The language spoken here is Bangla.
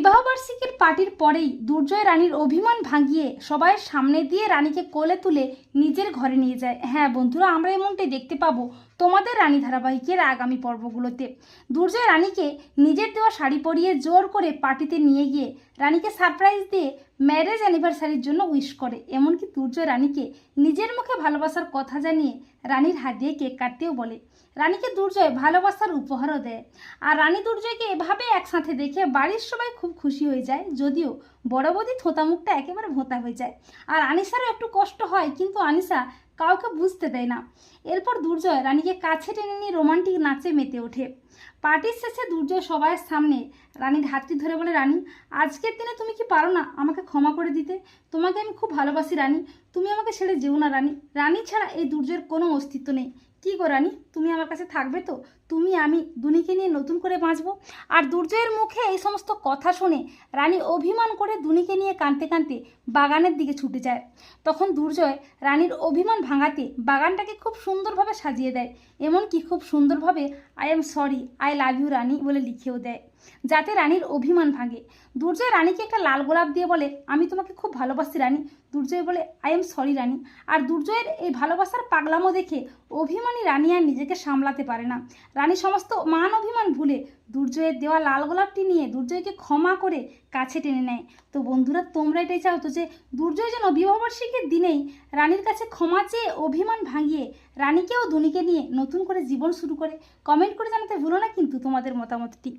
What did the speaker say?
বিবাহবার্ষিকীর পার্টির পরেই দুর্জয় রানীর অভিমান ভাঙিয়ে সবাইয়ের সামনে দিয়ে রানীকে কোলে তুলে নিজের ঘরে নিয়ে যায়। হ্যাঁ বন্ধুরা, আমরা এমনটাই দেখতে পাবো। তোমাদের রানী ধারাবাহিকের আগামী পর্বগুলোতে। দুর্জয় রানীকে নিজের দেওয়া শাড়ি পরিয়ে জোর করে পার্টিতে নিয়ে গিয়ে রানীকে সারপ্রাইজ দিয়ে ম্যারেজ অ্যানিভার্সারির জন্য উইশ করে। এমনকি দুর্জয় রানীকে নিজের মুখে ভালোবাসার কথা জানিয়ে রানীর হাত দিয়ে কেক কাটতেও বলে। রানীকে দুর্জয় ভালোবাসার উপহারও দেয়। আর রানী দুর্জয়কে এভাবে একসাথে দেখে বাড়ির সবাই খুব খুশি হয়ে যায়, যদিও বড় বৌদি থোতা মুখটা একেবারে ভোঁতা হয়ে যায়। আর আনিসারও একটু কষ্ট হয়, কিন্তু আনিসা কাউকে বুঝতে দেয় না। এরপর দুর্জয় রানীকে কাছে টেনে নিয়ে রোমান্টিক নাচে মেতে ওঠে। পার্টির শেষে দুর্জয় সবাইয়ের সামনে রানীর হাতটি ধরে বলে, রানী, আজকের দিনে তুমি কি পারো না আমাকে ক্ষমা করে দিতে? তোমাকে আমি খুব ভালোবাসি, রানী। তুমি আমাকে ছেড়ে যেও না, রানী। রানী ছাড়া এই দুর্জয়ের কোনো অস্তিত্ব নেই। কী গো রানী, তুমি আমার কাছে থাকবে তো? তুমি, আমি দুনিকে নিয়ে নতুন করে বাঁচবো? আর দুর্জয়ের মুখে এই সমস্ত কথা শুনে রানী অভিমান করে দুনিকে নিয়ে কাঁদতে কাঁদতে বাগানের দিকে ছুটে যায়। তখন দুর্জয় রানীর অভিমান ভাঙাতে বাগানটাকে খুব সুন্দরভাবে সাজিয়ে দেয়। এমনকি খুব সুন্দরভাবে I am sorry I love you Rani বলে লিখেও দেয়। যাতে রানীর অভিমান ভাঙে। দুর্জয় রানীকে একটা লাল গোলাপ দিয়ে বলে, আমি তোমাকে খুব ভালোবাসি রানী। দুর্জয় বলে আই এম সরি রানী। আর দুর্জয়ের এই ভালোবাসার পাগলামো দেখে অভিমানী রানী আর নিজেকে সামলাতে পারে না। রানী সমস্ত মান অভিমান ভুলে দুর্জয়ের দেওয়া লাল গোলাপটি নিয়ে দুর্জয়কে ক্ষমা করে কাছে টেনে নেয়। তো বন্ধুরা, তোমরা এটাই চাও তো যে, দুর্জয় যেন বিবাহবার্ষিকীর দিনেই রানীর কাছে ক্ষমা চেয়ে অভিমান ভাঙিয়ে রানীকেও ধনীকে নিয়ে নতুন করে জীবন শুরু করে। কমেন্ট করে জানাতে ভুলো না কিন্তু তোমাদের মতামতটি।